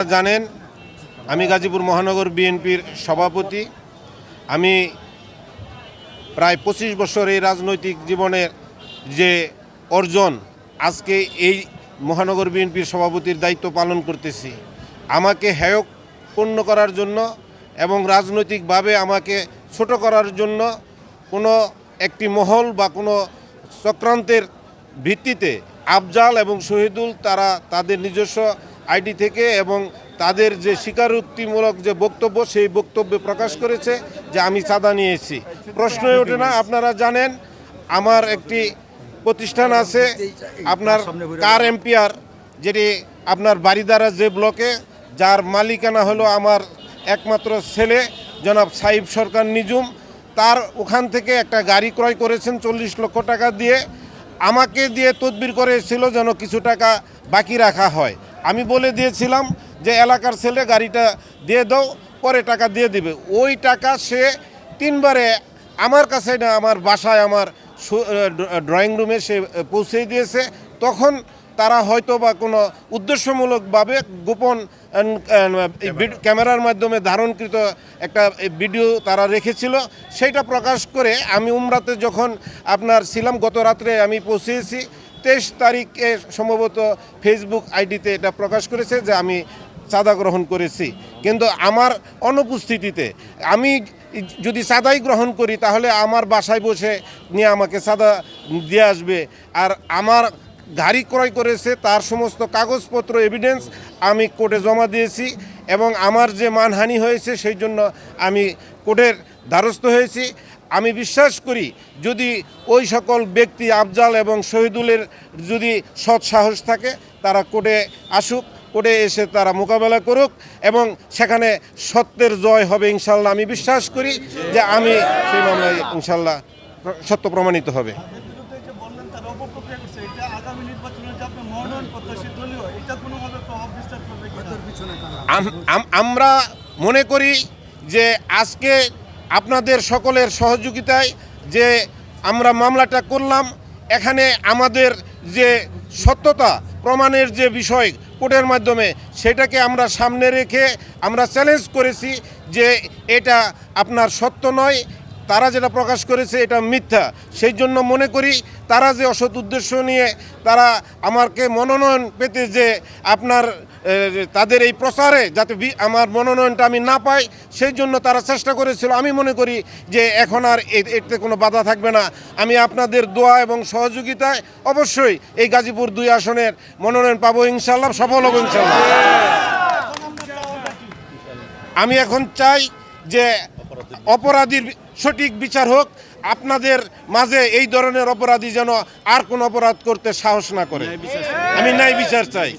জানেন, আমি গাজীপুর মহানগর বিএনপির সভাপতি। আমি প্রায় পঁচিশ বছর এই রাজনৈতিক জীবনের যে অর্জন, আজকে এই মহানগর বিএনপির সভাপতির দায়িত্ব পালন করতেছি। আমাকে হেয়ক পূর্ণ করার জন্য এবং রাজনৈতিকভাবে আমাকে ছোট করার জন্য কোনো একটি মহল বা কোনো চক্রান্তের ভিত্তিতে আফজাল এবং শহীদুল তারা তাদের নিজস্ব আইডি থেকে এবং তাদের যে স্বীকারোক্তিমূলক যে বক্তব্য, সেই বক্তব্যে প্রকাশ করেছে যে আমি চাঁদা নিয়েছি। প্রশ্নই ওঠে না, আপনারা জানেন, আমার একটি প্রতিষ্ঠান আছে, আপনার কার এম্পিয়ার যেটি আপনার বাড়িদারা যে ব্লকে, যার মালিকানা হলো আমার একমাত্র ছেলে, জনাব সাহিব সরকার নিজুম। তার ওখান থেকে একটা গাড়ি ক্রয় করেছেন চল্লিশ লক্ষ টাকা দিয়ে। আমাকে দিয়ে তদবির করেছিল যেন কিছু টাকা বাকি রাখা হয়। আমি বলে দিয়েছিলাম যে এলাকার ছেলে গাড়িটা দিয়ে দাও, পরে টাকা দিয়ে দিবে। ওই টাকা সে তিনবারে আমার কাছে না, আমার বাসায়, আমার ড্রয়িং রুমে সে পৌঁছে দিয়েছে। তখন তারা হয়তো বা কোনো উদ্দেশ্যমূলকভাবে গোপন ক্যামেরার মাধ্যমে ধারণকৃত একটা ভিডিও তারা রেখেছিল। সেইটা প্রকাশ করে আমি উমরাতে যখন আপনার ছিলাম, গত রাত্রে আমি পৌঁছেছি। তেইশ তারিখে সম্ভবত ফেসবুক আইডিতে এটা প্রকাশ করেছে যে আমি চাঁদা গ্রহণ করেছি। কিন্তু আমার অনুপস্থিতিতে আমি যদি চাঁদাই গ্রহণ করি, তাহলে আমার বাসায় বসে নিয়ে আমাকে চাঁদা দিয়ে আসবে। আর আমার গাড়ি ক্রয় করেছে, তার সমস্ত কাগজপত্র এভিডেন্স আমি কোর্টে জমা দিয়েছি এবং আমার যে মানহানি হয়েছে, সেই জন্য আমি কোর্টের দ্বারস্থ হয়েছি। আমি বিশ্বাস করি যদি ওই সকল ব্যক্তি আফজাল এবং শহীদুলের যদি সৎ সাহস থাকে, তারা কোর্টে আসুক, কোর্টে এসে তারা মোকাবেলা করুক এবং সেখানে সত্যের জয় হবে ইনশাল্লাহ। আমি বিশ্বাস করি যে আমি সেই মামলায় ইনশাল্লাহ সত্য প্রমাণিত হবে। আমরা মনে করি যে আজকে আপনাদের সকলের সহযোগিতায় যে আমরা মামলাটা করলাম, এখানে আমাদের যে সত্যতা, প্রমাণের যে বিষয় কোর্টের মাধ্যমে, সেটাকে আমরা সামনে রেখে আমরা চ্যালেঞ্জ করেছি যে এটা আপনার সত্য নয় তারা যেটা প্রকাশ করেছে এটা মিথ্যা। সেই জন্য মনে করি তারা যে অসৎ উদ্দেশ্য নিয়ে তারা আমাকে মনোনয়ন পেতে যে আপনার তাদের এই প্রচারে যাতে আমার মনোনয়নটা আমি না পাই, সেই জন্য তারা চেষ্টা করেছিল। আমি মনে করি যে এখন আর এতে কোনো বাধা থাকবে না। আমি আপনাদের দোয়া এবং সহযোগিতায় অবশ্যই এই গাজীপুর দুই আসনের মনোনয়ন পাবো ইনশাল্লাহ সফল হব ইনশাল্লাহ আমি এখন চাই যে অপরাধীর সঠিক বিচার হোক আপনাদের মাঝে এই ধরনের অপরাধী যেন আর কোন অপরাধ করতে সাহস না করে। আমি ন্যায় বিচার চাই।